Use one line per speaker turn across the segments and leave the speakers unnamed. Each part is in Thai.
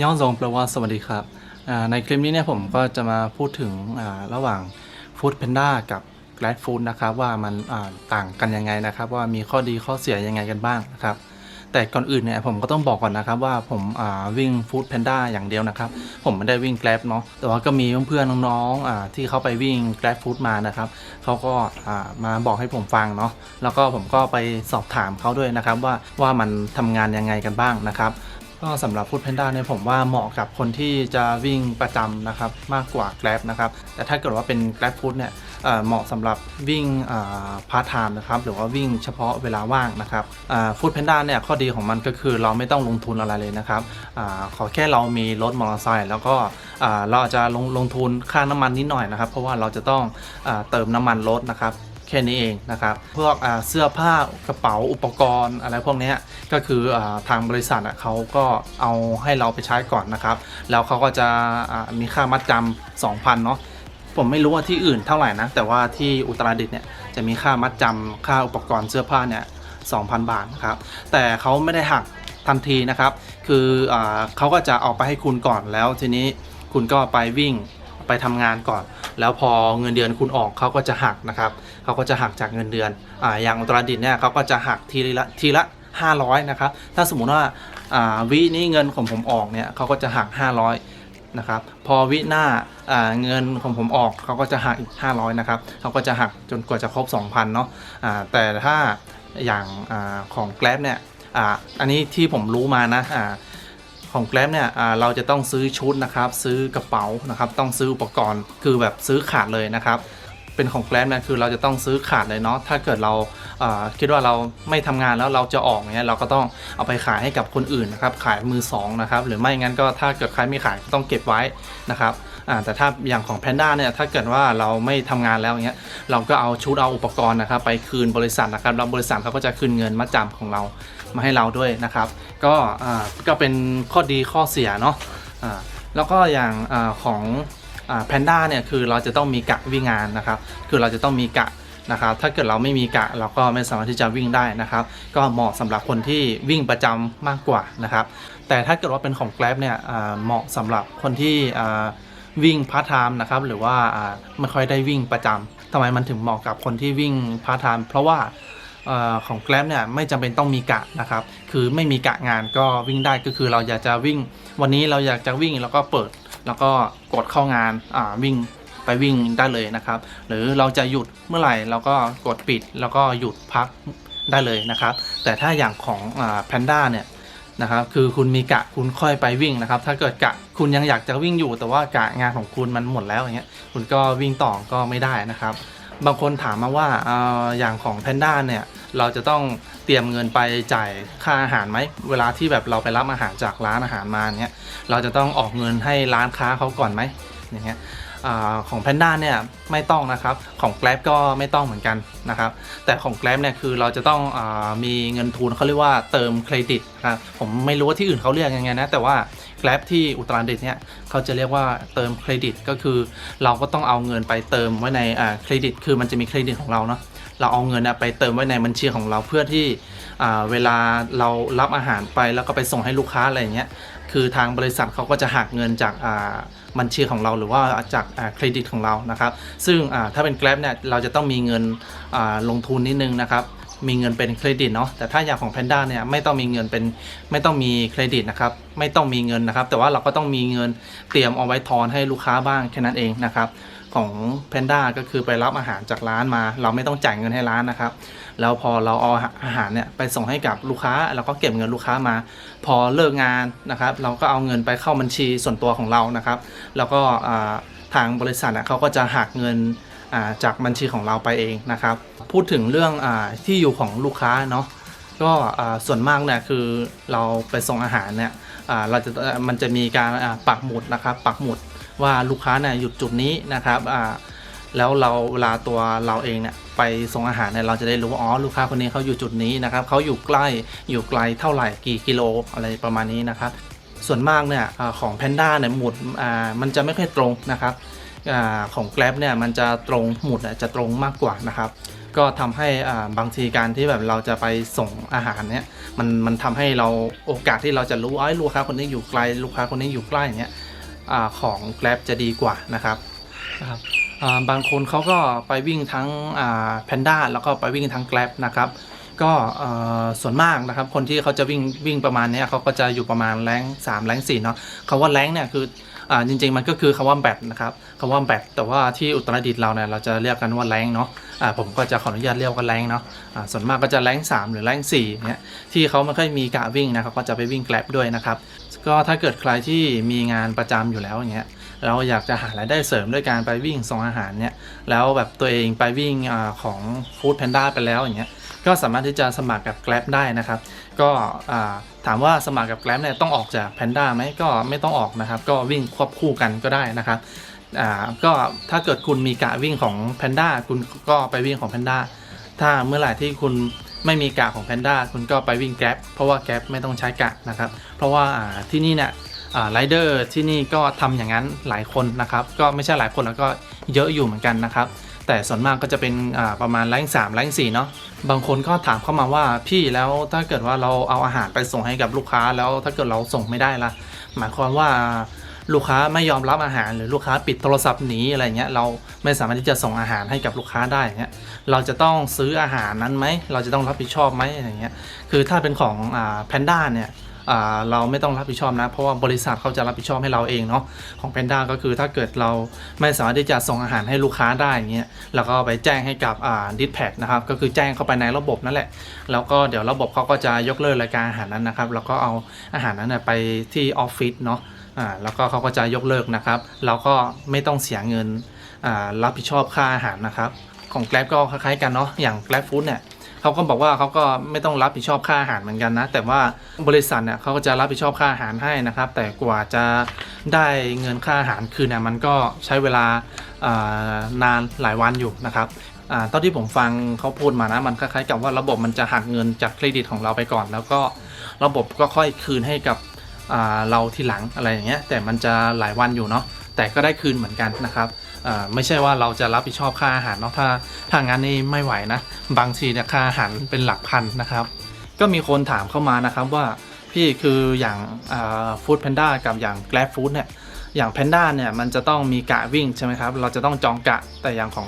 ย่อทรงแปลว่าสวัสดีครับ ในคลิปนี้เนี่ยผมก็จะมาพูดถึงระหว่าง Food Panda กับ Grab Food นะครับว่ามันต่างกันยังไงนะครับ ว่ามีข้อดีข้อเสียยังไงกันบ้างนะครับ แต่ก่อนอื่นเนี่ยผมก็ต้องบอกก่อนนะครับว่าผมาวิ่ง Food Panda อย่างเดียวนะครับ ผมไม่ได้วิ่ง Grab เนาะแต่ว่าก็มีเพื่อนๆน้องๆที่เขาไปวิ่ง Grab Food มานะครับเขาก็ามาบอกให้ผมฟังเนาะแล้วก็ผมก็ไปสอบถามเขาด้วยนะครับว่าว่ามันทำงานยังไงกันบ้างนะครับ ก็สำหรับ Food Panda เนี่ยผมว่าเหมาะกับคนที่จะวิ่งประจำนะครับมากกว่า Grab นะครับแต่ถ้าเกิดว่าเป็น Grab Food เนี่ยเหมาะสำหรับวิ่งพาร์ทไทม์นะครับหรือว่าวิ่งเฉพาะเวลาว่างนะครับฟู้ดแพนด้าเนี่ยข้อดีของมันก็คือเราไม่ต้องลงทุนอะไรเลยนะครับอขอแค่เรามีรถมอเตอร์ไซค์แล้วก็เราจะลงลงทุนค่าน้ำมันนิดหน่อยนะครับ เพราะว่าเราจะต้องอเติมน้ำมันรถนะครับ ค่นี้เองนะครับพวกเสื้อผ้ากระเป๋าอุปกรณ์อะไรพวกนี้ก็คืออทางบริษัทเขาก็เอาให้เราไปใช้ก่อนนะครับ แล้วเขาก็จะมีค่ามัดจำ2,000เนาะผมไม่รู้ว่าที่อื่นเท่าไหร่นะ แต่ว่าที่อุตรดิตถ์เนี่ยจะมีค่ามัดจำค่าอุปกรณ์เสื้อผ้าเนี่ย2,000 บาทนะครับ แต่เขาไม่ได้หักทันทีนะครับ คืออเขาก็จะเอาไปให้คุณก่อนแล้วทีนี้คุณก็ไปวิ่งไปทำงานก่อน แล้วพอเงินเดือนคุณออกเขาก็จะหักนะครับเขาก็จะหักจากเงินเดือนอาอย่างอุตรดิตถ์เนี่ยเขาก็จะหักทีละทีละ 500นะครับถ้าสมมุติว่าอ่าวินี้เงินของผมออกเนี่ยเขาก็จะหัก 500นะครับพอวิหน้าเงินของผมออกเขาก็จะหักอีก 500นะครับเขาก็จะหักจนกว่าจะครบ 2,000เนาะอ่าแต่ถ้าอย่างอของ Grab เนี่ยออันนี้ที่ผมรู้มานะอ ของ Grab เนี่ยเราจะต้องซื้อชุดนะครับ ซื้อกระเป๋านะครับ ต้องซื้ออุปกรณ์คือแบบซื้อขาดเลยนะครับ เป็นของ Grab เนี่ยคือเราจะต้องซื้อขาดเลยเนาะถ้าเกิดเราคิดว่าเราไม่ทำงานแล้วเราจะออกเนี่ยเราก็ต้องเอาไปขายให้กับคนอื่นนะครับ ขายมือสองนะครับหรือไม่งั้นก็ถ้าเกิดใครไม่ขายก็ต้องเก็บไว้นะครับแต่ถ้าอย่างของ Panda เนี่ยถ้าเกิดว่าเราไม่ทำงานแล้วเงี้ยเราก็เอาชุดเอาอุปกรณ์นะครับ ไปคืนบริษัทนะครับแล้วบริษัทเขาก็จะคืนเงินมัดจำของเรา มาให้เราด้วยนะครับ ก็ก็เป็นข้อดีข้อเสียเนาะอ่าแล้วก็อย่างอของแพนด้าเนี่ยคือเราจะต้องมีกะวิ่งงานนะครับ คือเราจะต้องมีกะนะครับ ถ้าเกิดเราไม่มีกะเราก็ไม่สามารถที่จะวิ่งได้นะครับ ก็เหมาะสำหรับคนที่วิ่งประจำมากกว่านะครับ แต่ถ้าเกิดว่าเป็นของ Grab เนี่ยเหมาะสำหรับคนที่วิ่งพาร์ทไทม์นะครับ หรือว่าไม่ค่อยได้วิ่งประจำทำไมมันถึงเหมาะกับคนที่วิ่งพาร์ทไทม์เพราะว่า ของ Grab เนี่ยไม่จำเป็นต้องมีกะนะครับ คือไม่มีกะงานก็วิ่งได้ก็คือเราอยากจะวิ่ง วันนี้เราอยากจะวิ่งแล้วก็เปิดแล้วก็กดเข้างานวิ่งไปวิ่งได้เลยนะครับ หรือเราจะหยุดเมื่อไหร่เราก็กดปิดแล้วก็หยุดพักได้เลยนะครับ แต่ถ้าอย่างของแพนด้าเนี่ยนะครับคือคุณมีกะคุณค่อยไปวิ่งนะครับ ถ้าเกิดกะคุณยังอยากจะวิ่งอยู่ แต่ว่ากะงานของคุณมันหมดแล้วอย่างเงี้ยคุณก็วิ่งต่อก็ไม่ได้นะครับ บางคนถามมาว่าออย่างของแพนด้าเนี่ยเราจะต้องเตรียมเงินไปจ่ายค่าอาหารไหมเวลาที่แบบเราไปรับอาหารจากร้านอาหารมาเนี่ยเราจะต้องออกเงินให้ร้านค้าเขาก่อนไหมอย่างเงี้ยอของแพนด้าเนี่ยไม่ต้องนะครับของ Grab ก็ไม่ต้องเหมือนกันนะครับแต่ของ Grab เนี่ยคือเราจะต้องอมีเงินทุนเขาเรียกว่าเติมเครดิตนะครับผมไม่รู้ว่าที่อื่นเขาเรียกยังไงนะแต่ว่า Grab ที่อุตรดิตถ์เนี่ยเขาจะเรียกว่าเติมเครดิตก็คือ เราก็ต้องเอาเงินไปเติมไว้ในเครดิต คือมันจะมีเครดิตของเราเนาะเราเอาเงินไปเติมไว้ในบัญชีของเราเพื่อที่เวลาเรารับอาหารไปแล้วก็ไปส่งให้ลูกค้าอะไรอย่างเงี้ยคือทางบริษัทเขาก็จะหักเงินจากบัญชีของเราหรือว่าจากเครดิตของเรานะครับ ซึ่งถ้าเป็น Grab เนี่ยเราจะต้องมีเงินลงทุนนิดนึงนะครับ มีเงินเป็นเครดิตเนาะแต่ถ้าอย่างของ Panda เนี่ยไม่ต้องมีเงินเป็นไม่ต้องมีเครดิตนะครับไม่ต้องมีเงินนะครับ แต่ว่าเราก็ต้องมีเงินเตรียมเอาไว้ทอนให้ลูกค้าบ้างแค่นั้นเองนะครับของ Panda ก็คือไปรับอาหารจากร้านมา เราไม่ต้องจ่ายเงินให้ร้านนะครับ แล้วพอเราเอาอาหารเนี่ยไปส่งให้กับลูกค้าเราก็เก็บเงินลูกค้ามา พอเลิกงานนะครับ เราก็เอาเงินไปเข้าบัญชีส่วนตัวของเรานะครับ แล้วก็ทางบริษัทอะเขาก็จะหักเงิน จากบัญชีของเราไปเองนะครับ พูดถึงเรื่องอที่อยู่ของลูกค้าเนาะก็ส่วนมากเนี่ยคือเราไปส่งอาหารเนี่ยเราจะมันจะมีการปักหมุดนะครับ ปักหมุดว่าลูกค้าเนี่ยหยุดจุดนี้นะครับแล้วเราเวลาตัวเราเองเนี่ยไปส่งอาหารเนี่ยเราจะได้รู้ว่าอ๋อลูกค้าคนนี้เขาอยู่จุดนี้นะครับเขาอยู่ใกล้อยู่ไกลเท่าไหร่กี่กิโลอะไรประมาณนี้นะครับ ส่วนมากเนี่ยของ Panda เนี่ยหมุดมันจะไม่ค่อยตรงนะครับ ของ Grab เนี่ยมันจะตรงหมุดจะตรงมากกว่านะครับ ก็ทำให้บางทีการที่แบบเราจะไปส่งอาหารเนี่ยมันมันทำให้เราโอกาสที่เราจะรู้ว่าเอ้ยลูกค้าคนนี้อยู่ไกลลูกค้าคนนี้อยู่ใกล้อย่างเงี้ยอของ Grab จะดีกว่านะครับนะครับาบางคนเขาก็ไปวิ่งทั้งแพนด้าแล้วก็ไปวิ่งทั้ง Grab นะครับก็ส่วนมากนะครับคนที่เขาจะวิ่งวิ่งประมาณเนี้ยเขาก็จะอยู่ประมาณแรง3แรง4เนาะคำว่าแรงเนี่ยคือ อ่าจริงๆมันก็คือคำว่าแบตนะครับคำว่าแบตแต่ว่าที่อุตรดิตถ์เราเนี่ยเราจะเรียกกันว่าแรงเนาะอ่าผมก็จะขออนุญาตเรียกว่าแรงเนาะอ่าส่วนมากก็จะแรง3 หรือแรง4เนี่ยที่เขาไม่ค่อยมีกะวิ่งนะครับก็จะไปวิ่งแกลบด้วยนะครับก็ถ้าเกิดใครที่มีงานประจำอยู่แล้วอย่างเงี้ยเราอยากจะหารายได้เสริมด้วยการไปวิ่งส่งอาหารเนี่ยแล้วแบบตัวเองไปวิ่งอของ Food Panda ไปแล้วอย่างเงี้ยก็สามารถที่จะสมัครกับ Grab ได้นะครับ ก็อ่า ถามว่าสมัครกับ Grab เนี่ยต้องออกจาก Panda ไหมก็ไม่ต้องออกนะครับ ก็วิ่งควบคู่กันก็ได้นะครับอ่าก็ถ้าเกิดคุณมีกะวิ่งของ Panda คุณก็ไปวิ่งของ Panda ถ้าเมื่อไหร่ที่คุณไม่มีกะของ Panda คุณก็ไปวิ่ง Grab เพราะว่า Grab ไม่ต้องใช้กะนะครับ เพราะว่าที่นี่เนี่ยไรเดอร์ที่นี่ก็ทำอย่างนั้นหลายคนนะครับ ก็ไม่ใช่หลายคนแล้วก็เยอะอยู่เหมือนกันนะครับ แต่ส่วนมากก็จะเป็นประมาณแรงสามแรงสี่เนาะบางคนก็ถามเข้ามาว่าพี่แล้วถ้าเกิดว่าเราเอาอาหารไปส่งให้กับลูกค้าแล้วถ้าเกิดเราส่งไม่ได้ละหมายความว่าลูกค้าไม่ยอมรับอาหารหรือลูกค้าปิดโทรศัพท์หนีอะไรเงี้ยเราไม่สามารถที่จะส่งอาหารให้กับลูกค้าได้เงี้ยเราจะต้องซื้ออาหารนั้นไหมเราจะต้องรับผิดชอบไหมอะไรเงี้ยคือถ้าเป็นของแพนด้าเนี่ย เราไม่ต้องรับผิดชอบนะ เพราะว่าบริษัทเขาจะรับผิดชอบให้เราเองเนาะของ Panda ก็คือถ้าเกิดเราไม่สามารถที่จะส่งอาหารให้ลูกค้าได้อย่างเงี้ยเราก็ไปแจ้งให้กับดิสแพดนะครับก็คือแจ้งเข้าไปในระบบนั่นแหละ แล้วก็เดี๋ยวระบบเขาก็จะยกเลิกรายการอาหารนั้นนะครับแล้วก็เอาอาหารนั้นไปที่ออฟฟิศเนาะอ่าแล้วก็เขาก็จะยกเลิกนะครับ เราก็ไม่ต้องเสียเงินอ่ารับผิดชอบค่าอาหารนะครับ ของ Grab ก็คล้ายๆกันเนาะอย่าง Grab Food เนี่ย เขาก็บอกว่าเขาก็ไม่ต้องรับผิดชอบค่าอาหารเหมือนกันนะ แต่ว่าบริษัทเนี่ยเขาก็จะรับผิดชอบค่าอาหารให้นะครับ แต่กว่าจะได้เงินค่าอาหารคืนเนี่ยมันก็ใช้เวลานานหลายวันอยู่นะครับอ่าตอนที่ผมฟังเขาพูดมานะมันคล้ายๆกับว่าระบบมันจะหักเงินจากเครดิตของเราไปก่อน แล้วก็ระบบก็ค่อยคืนให้กับ เราทีหลังอะไรอย่างเงี้ยแต่มันจะหลายวันอยู่เนาะแต่ก็ได้คืนเหมือนกันนะครับไม่ใช่ว่าเราจะรับผิดชอบค่าอาหารเนาะถ้าถ้างั้นนี่ไม่ไหวนะ บางทีเนี่ยค่าอาหารเป็นหลักพันนะครับ ก็มีคนถามเข้ามานะครับว่าพี่คืออย่างฟู้ดแพนด้ากับอย่าง Grab Food เนี่ยอย่างแพนด้าเนี่ยมันจะต้องมีกะวิ่งใช่ไหมครับ เราจะต้องจองกะแต่อย่างของ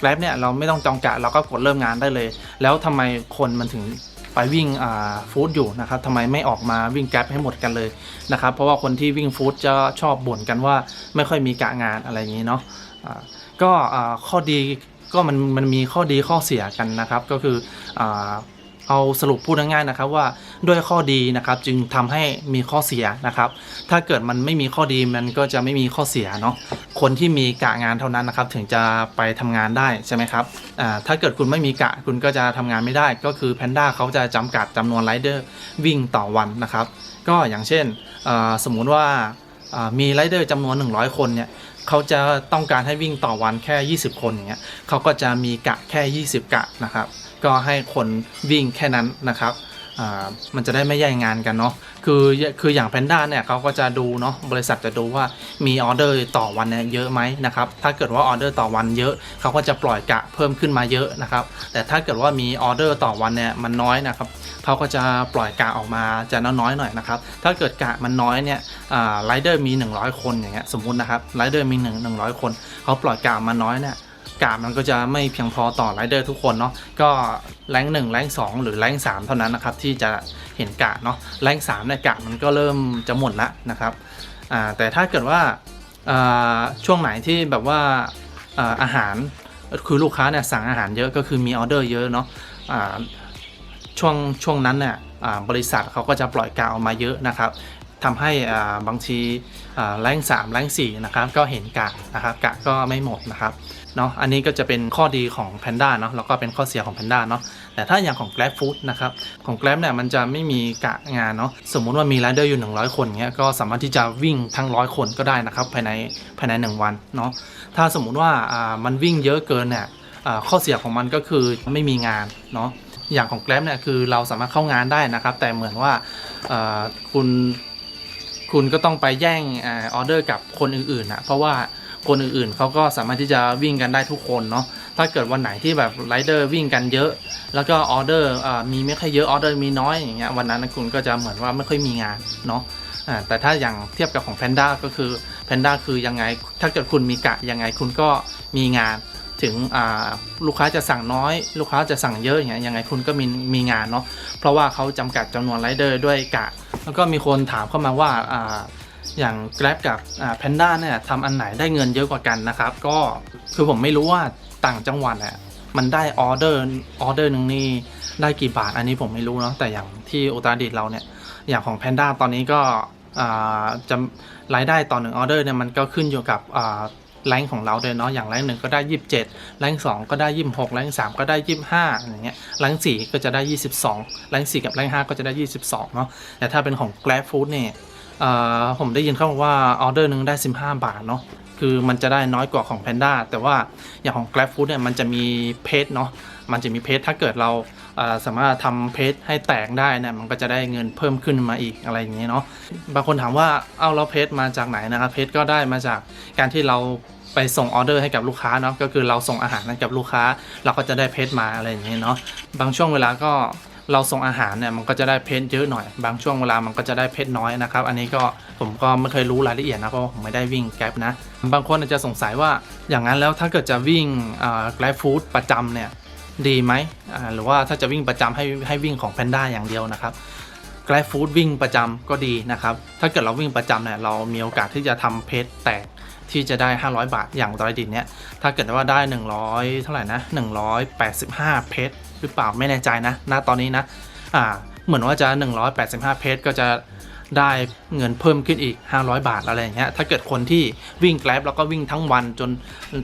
Grab เนี่ยเราไม่ต้องจองกะเราก็กดเริ่มงานได้เลย แล้วทำไมคนมันถึง ไปวิ่งฟู้ดอยู่นะครับทำไมไม่ออกมาวิ่งแกลบให้หมดกันเลยนะครับเพราะว่าคนที่วิ่งฟู้ดจะชอบบ่นกันว่าไม่ค่อยมีกะงานอะไรอย่างนี้เนาะก็ข้อดีก็มันมันมีข้อดีข้อเสียกันนะครับ ก็คืออ เอาสรุปพูดง่ายๆนะครับว่าด้วยข้อดีนะครับจึงทำให้มีข้อเสียนะครับ ถ้าเกิดมันไม่มีข้อดีมันก็จะไม่มีข้อเสียเนาะคนที่มีกะงานเท่านั้นนะครับถึงจะไปทำงานได้ใช่ไหมครับอ่าถ้าเกิดคุณไม่มีกะคุณก็จะทำงานไม่ได้ ก็คือ Panda เขาจะจำกัดจำนวนไรเดอร์วิ่งต่อวันนะครับ ก็อย่างเช่นสมมุติว่าอ่ามีไรเดอร์จำนวน 100 คนเนี่ยเขาจะต้องการให้วิ่งต่อวันแค่ 20 คนอย่างเงี้ยเขาก็จะมีกะแค่ 20 กะนะครับ ก็ให้คนวิ่งแค่นั้นนะครับอ่ามันจะได้ไม่แย่งงานกันเนาะคือคืออย่างแพนด้าเนี่ยเขาก็จะดูเนาะบริษัทจะดูว่ามีออเดอร์ต่อวันเนี่ยเยอะไหมนะครับถ้าเกิดว่าออเดอร์ต่อวันเยอะเขาก็จะปล่อยกะเพิ่มขึ้นมาเยอะนะครับแต่ถ้าเกิดว่ามีออเดอร์ต่อวันเนี่ยมันน้อยนะครับเขาก็จะปล่อยกะออกมาจะน้อยๆหน่อยนะครับถ้าเกิดกะมันน้อยเนี่ยไรเดอร์มี 100 คนอย่างเงี้ยสมมุตินะครับไรเดอร์มี1 100 คนเขาปล่อยกะมาน้อยเนี่ย กามันก็จะไม่เพียงพอต่อไรเดอร์ทุกคนเนาะก็แรงหนึ่งแรงสองหรือแรงสามเท่านั้นนะครับที่จะเห็นกะเนาะแรงสามเนี่ยกะมันก็เริ่มจะหมดละนะครับแต่ถ้าเกิดว่าช่วงไหนที่แบบว่าอาหารคือลูกค้าเนี่ยสั่งอาหารเยอะก็คือมีออเดอร์เยอะเนาะช่วงช่วงนั้นเนี่ยบริษัทเขาก็จะปล่อยกะออกมาเยอะนะครับทำให้อ่าบางทีอ่าแรงสามแรงสี่นะครับก็เห็นกะนะครับกะก็ไม่หมดนะครับ เนาะอันนี้ก็จะเป็นข้อดีของ Panda เนาะแล้วก็เป็นข้อเสียของ Panda เนาะแต่ถ้าอย่างของ Grab Food นะครับของ Grab เนี่ยมันจะไม่มีกะงานเนาะสมมุติว่ามีไรเดอร์อยู่ 100 คนเงี้ยก็สามารถที่จะวิ่งทั้งร้อยคนก็ได้นะครับภายในภายใน 1 วันเนาะถ้าสมมุติว่าอ่ามันวิ่งเยอะเกินเนี่ยข้อเสียของมันก็คือไม่มีงานเนาะอย่างของ Grab เนี่ยคือเราสามารถเข้างานได้นะครับ แต่เหมือนว่าคุณคุณก็ต้องไปแย่งออเดอร์กับคนอื่นๆนะเพราะว่า คนอื่นๆเขาก็สามารถที่จะวิ่งกันได้ทุกคนเนาะถ้าเกิดวันไหนที่แบบไรเดอร์วิ่งกันเยอะ แล้วก็ออเดอร์มีไม่ค่อยเยอะออเดอร์มีน้อยอย่างเงี้ยวันนั้นคุณก็จะเหมือนว่าไม่ค่อยมีงานเนาะแต่ถ้าอย่างเทียบกับของ Panda ก็คือ Panda คือยังไงถ้าเกิดคุณมีกะยังไงคุณก็มีงานถึงลูกค้าจะสั่งน้อย ลูกค้าจะสั่งเยอะอย่างเงี้ยยังไงคุณก็มีมีงานเนาะเพราะว่าเขาจำกัดจำนวนไรเดอร์ด้วยกะ แล้วก็มีคนถามเข้ามาว่า อย่าง Grab กับแพนด้าเนี่ยทำอันไหนได้เงินเยอะกว่ากันนะครับ ก็คือผมไม่รู้ว่าต่างจังหวัดอะมันได้ออเดอร์ออเดอร์หนึ่งนี่ได้กี่บาทอันนี้ผมไม่รู้เนาะแต่อย่างที่อุตรดิตถ์เราเนี่ยอย่างของแพนด้าตอนนี้ก็จะรายได้ต่อหนึ่งออเดอร์เนี่ยมันก็ขึ้นอยู่กับอ่าแรงของเราด้วยเนาะอย่างแรงหนึ่งก็ได้ 27แรงสองก็ได้ 26แรงสามก็ได้ 25อย่างเงี้ยแรงสี่ก็จะได้ 22แรงสี่กับแรงห้าก็จะได้ 22เนาะแต่ถ้าเป็นของ Grab Food เนี่ย ผมได้ยินเขาบอกว่าออเดอร์หนึ่งได้ 15 บาทเนาะคือมันจะได้น้อยกว่าของ Panda แต่ว่าอย่างของ Grab Food เนี่ยมันจะมีเพจเนาะมันจะมีเพจถ้าเกิดเราสามารถทำเพจให้แตกได้เนี่ยมันก็จะได้เงินเพิ่มขึ้นมาอีกอะไรอย่างเงี้ยเนาะบางคนถามว่าเอาแล้วเพจมาจากไหนนะครับเพจก็ได้มาจากการที่เราไปส่งออเดอร์ให้กับลูกค้าเนาะก็คือเราส่งอาหารให้กับลูกค้า เราก็จะได้เพจมาอะไรอย่างเงี้ยเนาะบางช่วงเวลาก็ เราส่งอาหารเนี่ยมันก็จะได้เพจเยอะหน่อย บางช่วงเวลามันก็จะได้เพจน้อยนะครับ อันนี้ก็ผมก็ไม่เคยรู้รายละเอียดนะเพราะว่าผมไม่ได้วิ่งแกร็บนะ บางคนอาจจะสงสัยว่าอย่างนั้นแล้วถ้าเกิดจะวิ่งแกร็บฟู้ดประจำเนี่ยดีไหมหรือว่าถ้าจะวิ่งประจำให้ให้วิ่งของ Panda อย่างเดียวนะครับ g r a b Food วิ่งประจำก็ดีนะครับ ถ้าเกิดเราวิ่งประจำเนี่ยเรามีโอกาสที่จะทำเพจแตกที่จะได้ 500 บาทอย่างตอนดินเนี่ยถ้าเกิดว่าได้ 100 เท่าไหร่นะ 185 เพจ หรือเปล่าไม่แน่ใจนะณตอนนี้นะอ่าเหมือนว่าจะ 185 เพจก็จะได้เงินเพิ่มขึ้นอีก 500 บาทอะไรอย่างเงี้ยถ้าเกิดคนที่วิ่งแกร็บแล้วก็วิ่งทั้งวันจน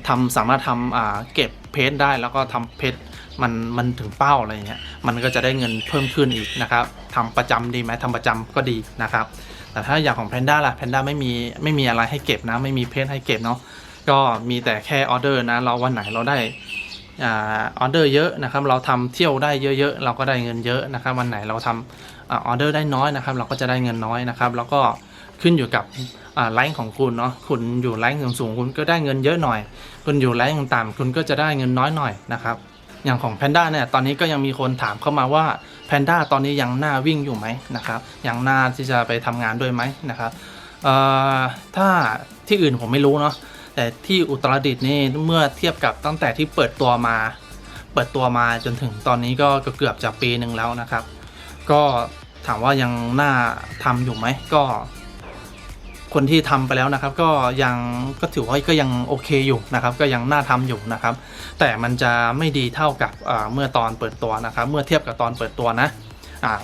ทำสามารถทำอ่าเก็บเพจได้แล้วก็ทำเพจมันมันถึงเป้าอะไรเงี้ยมันก็จะได้เงินเพิ่มขึ้นอีกนะครับทำประจำดีไหมทำประจำก็ดีนะครับแต่ถ้าอย่างของ Panda ล่ะ Panda ไม่มีไม่มีอะไรให้เก็บนะ ไม่มีเพจให้เก็บเนาะก็มีแต่แค่ออเดอร์นะ เราวันไหนเราได้ ออเดอร์เยอะนะครับ เราทำเที่ยวได้เยอะๆ เราก็ได้เงินเยอะนะครับ วันไหนเราทำอาออเดอร์ได้น้อยนะครับ เราก็จะได้เงินน้อยนะครับ แล้วก็ขึ้นอยู่กับไลน์ของคุณเนาะ คุณอยู่ไลน์สูงๆคุณก็ได้เงินเยอะหน่อย คุณอยู่ไลน์ต่ำๆคุณก็จะได้เงินน้อยหน่อยนะครับ อย่างของ Panda เนี่ย ตอนนี้ก็ยังมีคนถามเข้ามาว่า Panda ตอนนี้ยังหน้าวิ่งอยู่ไหมนะครับ ยังหน้าที่จะไปทำงานด้วยไหมนะครับถ้าที่อื่นผมไม่รู้เนาะ แต่ที่อุตรดิตถ์นี่เมื่อเทียบกับตั้งแต่ที่เปิดตัวมา เปิดตัวมาจนถึงตอนนี้ก็เกือบจะปีหนึ่งแล้วนะครับ ก็ถามว่ายังน่าทำอยู่ไหมก็ คนที่ทำไปแล้วนะครับ ก็ยังก็ถือว่าก็ยังโอเคอยู่นะครับ ก็ยังน่าทำอยู่นะครับ แต่มันจะไม่ดีเท่ากับเมื่อตอนเปิดตัวนะครับ เมื่อเทียบกับตอนเปิดตัวนะ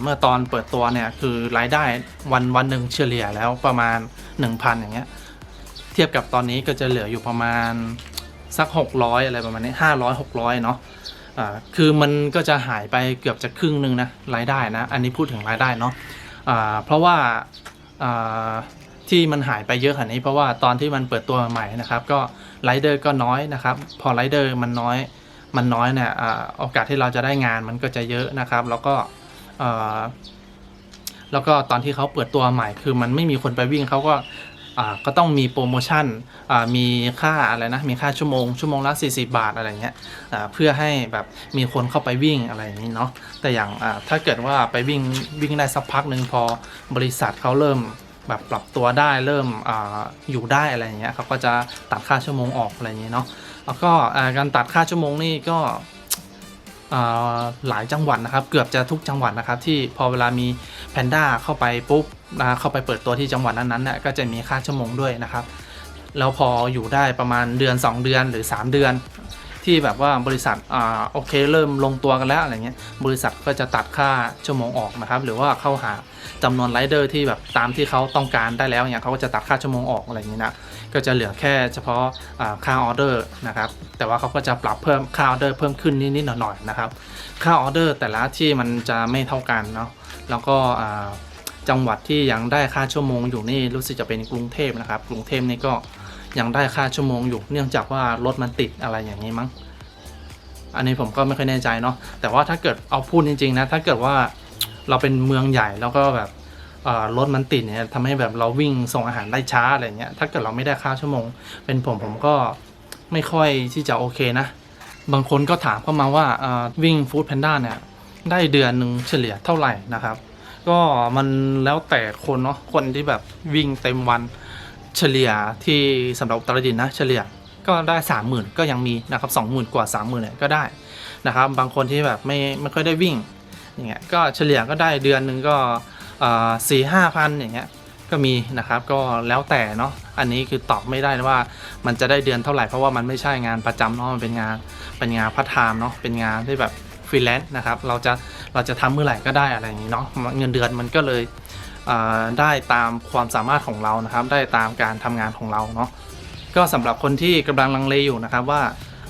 เมื่อตอนเปิดตัวเนี่ยคือรายได้วันวันหนึ่งเฉลี่ยแล้วประมาณ 1,000 อย่างเงี้ย เทียบกับตอนนี้ก็จะเหลืออยู่ประมาณสัก 600 อะไรประมาณนี้ 500 600 เนาะอ่าคือมันก็จะหายไปเกือบจะครึ่งหนึ่งนะรายได้นะ อันนี้พูดถึงรายได้เนาะอ่าเพราะว่าอ่าที่มันหายไปเยอะขนาดนี้เพราะว่าตอนที่มันเปิดตัวใหม่นะครับ ก็ไรเดอร์ก็น้อยนะครับ พอไรเดอร์มันน้อยมันน้อยเนี่ยโอกาสที่เราจะได้งานมันก็จะเยอะนะครับ แล้วก็แล้วก็ตอนที่เขาเปิดตัวใหม่คือมันไม่มีคนไปวิ่งเขาก็ อ่าก็ต้องมีโปรโมชั่นอ่ามีค่าอะไรนะ มีค่าชั่วโมง ชั่วโมงละ 40 บาทอะไรเงี้ยอ่าเพื่อให้แบบมีคนเข้าไปวิ่งอะไรอย่างนี้เนาะแต่อย่างอ่าถ้าเกิดว่าไปวิ่งวิ่งได้สักพักหนึ่งพอบริษัทเขาเริ่มแบบปรับตัวได้เริ่มออยู่ได้อะไรอย่างเงี้ยเขาก็จะตัดค่าชั่วโมงออกอะไรอย่างนี้เนาะแล้วก็การตัดค่าชั่วโมงนี่ก็ หลายจังหวัดนะครับ เกือบจะทุกจังหวัดนะครับ ที่พอเวลามีแพนด้าเข้าไปปุ๊บนะเข้าไปเปิดตัวที่จังหวัดนั้นๆเนี่ยก็จะมีค่าชั่วโมงด้วยนะครับแล้วพออยู่ได้ประมาณเดือน 2 เดือนหรือ 3 เดือน ที่แบบว่าบริษัทอ่าโอเคเริ่มลงตัวกันแล้วอะไรเงี้ยบริษัทก็จะตัดค่าชั่วโมงออกนะครับ หรือว่าเข้าหาจำนวนไรเดอร์ที่แบบตามที่เขาต้องการได้แล้วเนี่ยเขาก็จะตัดค่าชั่วโมงออกอะไรอย่างนี้นะ ก็จะเหลือแค่เฉพาะค่าออเดอร์นะครับแต่ว่าเขาก็จะปรับเพิ่มค่าออเดอร์เพิ่มขึ้นนิดๆหน่อยๆนะครับค่าออเดอร์แต่ละที่มันจะไม่เท่ากันเนาะแล้วก็จังหวัดที่ยังได้ค่าชั่วโมงอยู่นี่รู้สึกจะเป็นกรุงเทพนะครับ กรุงเทพนี่ก็ยังได้ค่าชั่วโมงอยู่ เนื่องจากว่ารถมันติดอะไรอย่างนี้มั้ง อันนี้ผมก็ไม่ค่อยแน่ใจเนาะแต่ว่าถ้าเกิดเอาพูดจริง ๆ นะ ถ้าเกิดว่าเราเป็นเมืองใหญ่แล้วก็แบบ รถมันติดเนี่ยทำให้แบบเราวิ่งส่งอาหารได้ช้าอะไรเงี้ยถ้าเกิดเราไม่ได้ค่าวชั่วโมง เป็นผมผมก็ไม่ค่อยที่จะโอเคนะ บางคนก็ถามเข้ามาว่าวิ่งฟู้ดแพนด้าเนี่ยได้เดือนหนึ่งเฉลี่ยเท่าไหร่นะครับ ก็มันแล้วแต่คนเนาะคนที่แบบวิ่งเต็มวันเฉลี่ยที่สำหรับตรดิตถ์นะ เฉลี่ยก็ได้สามหมื่นก็ยังมีนะครับสองหมื่นกว่าสามหมื่นเนี่ยก็ได้นะครับ บางคนที่แบบไม่ไม่ค่อยได้วิ่งอย่างเงี้ยก็เฉลี่ยก็ได้เดือนหนึ่งก็ สี่ห้าพันอย่างเงี้ยก็มีนะครับก็แล้วแต่เนาะอันนี้คือตอบไม่ได้นะว่ามันจะได้เดือนเท่าไหร่เพราะว่ามันไม่ใช่งานประจำเนาะมันเป็นงานเป็นงานพัฒไทม์เนาะเป็นงานที่แบบฟรีแลนซ์นะครับเราจะเราจะทำเมื่อไหร่ก็ได้อะไรอย่างนี้เนาะเงินเดือนมันก็เลยได้ตามความสามารถของเรานะครับ ได้ตามการทำงานของเราเนาะก็สำหรับคนที่กำลังลังเลอยู่นะครับว่า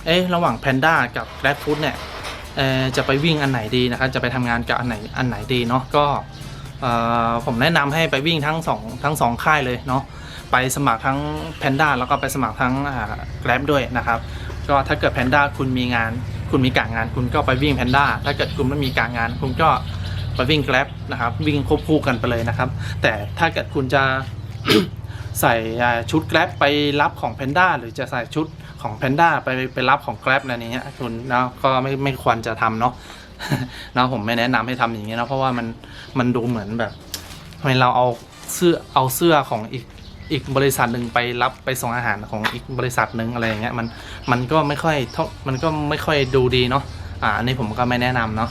เอ๊ะระหว่าง Panda กับ Grab Food เนี่ยจะไปวิ่งอันไหนดีนะครับจะไปทำงานกับอันไหนอันไหนดีเนาะก็ ผมแนะนำให้ไปวิ่งทั้งสองทั้งสองค่ายเลยเนาะไปสมัครทั้ง Panda แล้วก็ไปสมัครทั้งอ่า Grab ด้วยนะครับก็ถ้าเกิด Panda คุณมีงาน คุณมีการงาน คุณก็ไปวิ่ง Panda ถ้าเกิดคุณไม่มีการงาน คุณก็ไปวิ่ง Grab นะครับวิ่งควบคู่กันไปเลยนะครับ แต่ถ้าเกิดคุณจะใส่ชุด Grab ไปรับของ Panda หรือจะใส่ชุดของ Panda ไปไปรับของ Grab อะไรนี้ยคุณนะก็ไม่ไม่ควรจะทำเนาะ นาะผมไม่แนะนำให้ทำอย่างนี้นะ เพราะว่ามันมันดูเหมือนแบบทำไมเราเอาเสื้อเอาเสื้อของอีกอีกบริษัทหนึ่งไปรับไปส่งอาหารของอีกบริษัทหนึ่งอะไรอย่างเงี้ยมันมันก็ไม่ค่อยเท่ามันก็ไม่ค่อยดูดีเนาะอ่าอันนี้ผมก็ไม่แนะนำเนาะ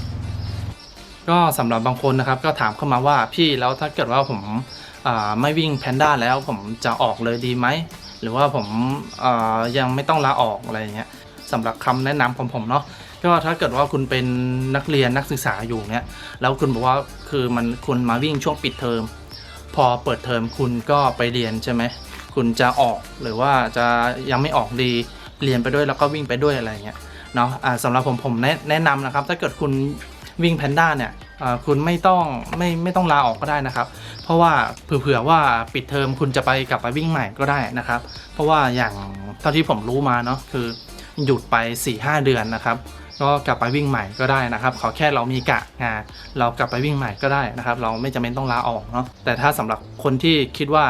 ก็สำหรับบางคนนะครับก็ถามเข้ามาว่าพี่แล้วถ้าเกิดว่าผมอ่าไม่วิ่งแพนด้าแล้วผมจะออกเลยดีไหมหรือว่าผมอ่ายังไม่ต้องลาออกอะไรอย่างเงี้ยสำหรับคำแนะนำของผมเนาะ ก็ถ้าเกิดว่าคุณเป็นนักเรียนนักศึกษาอยู่เนี่ยแล้วคุณบอกว่าคือมันคุณมาวิ่งช่วงปิดเทอมพอเปิดเทอมคุณก็ไปเรียนใช่ไหมคุณจะออกหรือว่าจะยังไม่ออกดีเรียนไปด้วยแล้วก็วิ่งไปด้วยอะไรเงี้ยเนาะสำหรับผมผมแนะนำนะครับ ถ้าเกิดคุณวิ่งแพนด้าเนี่ยคุณไม่ต้องไม่ไม่ต้องลาออกก็ได้นะครับ เพราะว่าเผื่อว่าปิดเทอมคุณจะไปกลับไปวิ่งใหม่ก็ได้นะครับ เพราะว่าอย่างเท่าที่ผมรู้มาเนาะคือหยุดไป4-5เดือนนะครับ ก็กลับไปวิ่งใหม่ก็ได้นะครับขอแค่เรามีกะงานเรากลับไปวิ่งใหม่ก็ได้นะครับ เราไม่จำเป็นต้องลาออกเนาะแต่ถ้าสำหรับคนที่คิดว่า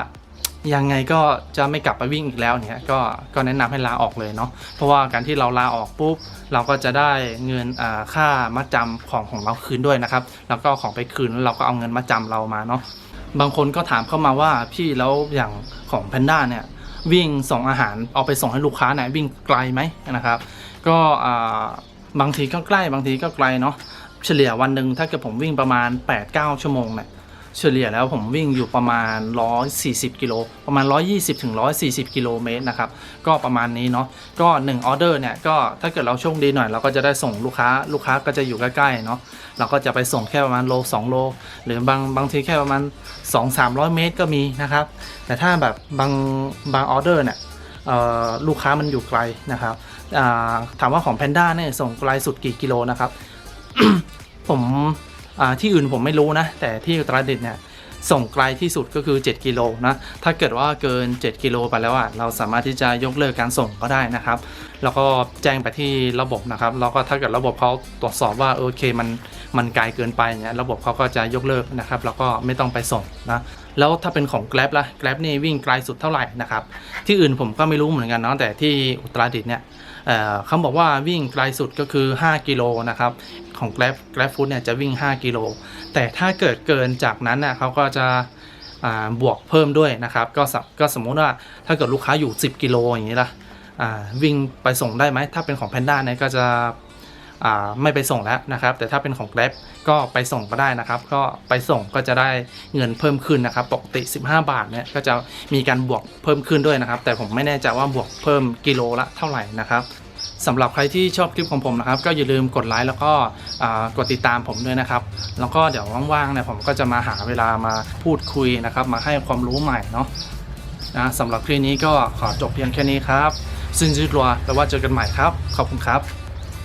ยังไงก็จะไม่กลับไปวิ่งอีกแล้วเนี่ยก็ก็แนะนำให้ลาออกเลยเนาะเพราะว่าการที่เราลาออกปุ๊บเราก็จะได้เงินค่ามัดจำของของเราคืนด้วยนะครับ แล้วก็ของไปคืนเราก็เอาเงินมัดจำเรามาเนาะบางคนก็ถามเข้ามาว่าพี่แล้วอย่างของแพนด้าเนี่ยวิ่งส่งอาหารเอาไปส่งให้ลูกค้าเนี่ยวิ่งไกลไหมนะครับ ก็ บางทีก็ใกล้บางทีก็ไกลเนาะเฉลี่ยวันหนึ่งถ้าเกิดผมวิ่งประมาณ 8-9 ชั่วโมงเนี่ยเฉลี่ยแล้วผมวิ่งอยู่ประมาณ 140 กิโล ประมาณ 120ถึง140 กิโลเมตรนะครับ ก็ประมาณนี้เนาะ ก็1ออเดอร์เนี่ยก็ถ้าเกิดเราโชคดีหน่อย เราก็จะได้ส่งลูกค้า ลูกค้าก็จะอยู่ใกล้ๆเนาะ เราก็จะไปส่งแค่ประมาณโล 2 โล หรือบางบางทีแค่ประมาณ 2-300 เมตรก็มีนะครับ แต่ถ้าแบบบางบางออเดอร์เนี่ยลูกค้ามันอยู่ไกลนะครับ ถามว่าของ Panda เนี่ยส่งไกลสุดกี่กิโลนะครับ ผมที่อื่นผมไม่รู้นะ แต่ที่อุตรดิตถ์เนี่ยส่งไกลที่สุดก็คือ 7 กิโลนะ ถ้าเกิดว่าเกิน 7 กิโลไปแล้วอะ เราสามารถที่จะยกเลิกการส่งก็ได้นะครับ แล้วก็แจ้งไปที่ระบบนะครับ แล้วก็ถ้าเกิดระบบเขาตรวจสอบว่าโอเคมันมันไกลเกินไปเนี่ยระบบเขาก็จะยกเลิกนะครับ แล้วก็ไม่ต้องไปส่งนะ แล้วถ้าเป็นของ Grab ล่ะ Grab นี่วิ่งไกลสุดเท่าไหร่นะครับ ที่อื่นผมก็ไม่รู้เหมือนกันเนาะ แต่ที่อุตรดิตถ์เนี่ย เขาบอกว่าวิ่งไกลสุดก็คือ 5 กิโลนะครับ ของ Grab Grab Food เนี่ยจะวิ่ง 5 กิโล แต่ถ้าเกิดเกินจากนั้นน่ะเขาก็จะบวกเพิ่มด้วยนะครับ ก็สก็สมมุติว่าถ้าเกิดลูกค้าอยู่ 10 กิโลอย่างนี้ละวิ่งไปส่งได้ไหม ถ้าเป็นของ Panda เนี่ยก็จะ ไม่ไปส่งแล้วนะครับ แต่ถ้าเป็นของ Grab ก็ไปส่งก็ได้นะครับ ก็ไปส่งก็จะได้เงินเพิ่มขึ้นนะครับ ปกติ 15 บาทเนี่ยก็จะมีการบวกเพิ่มขึ้นด้วยนะครับ แต่ผมไม่แน่ใจว่าบวกเพิ่มกิโลละเท่าไหร่นะครับสำหรับใครที่ชอบคลิปของผมนะครับ ก็อย่าลืมกดไลค์แล้วก็กดติดตามผมด้วยนะครับ แล้วก็เดี๋ยวว่างๆเนี่ยผมก็จะมาหาเวลามาพูดคุยนะครับ มาให้ความรู้ใหม่เนาะนะสำหรับคลิปนี้ก็ขอจบเพียงแค่นี้ครับซึ่งจืดรัวแปลว่าเจอกันใหม่ครับ ขอบคุณครับ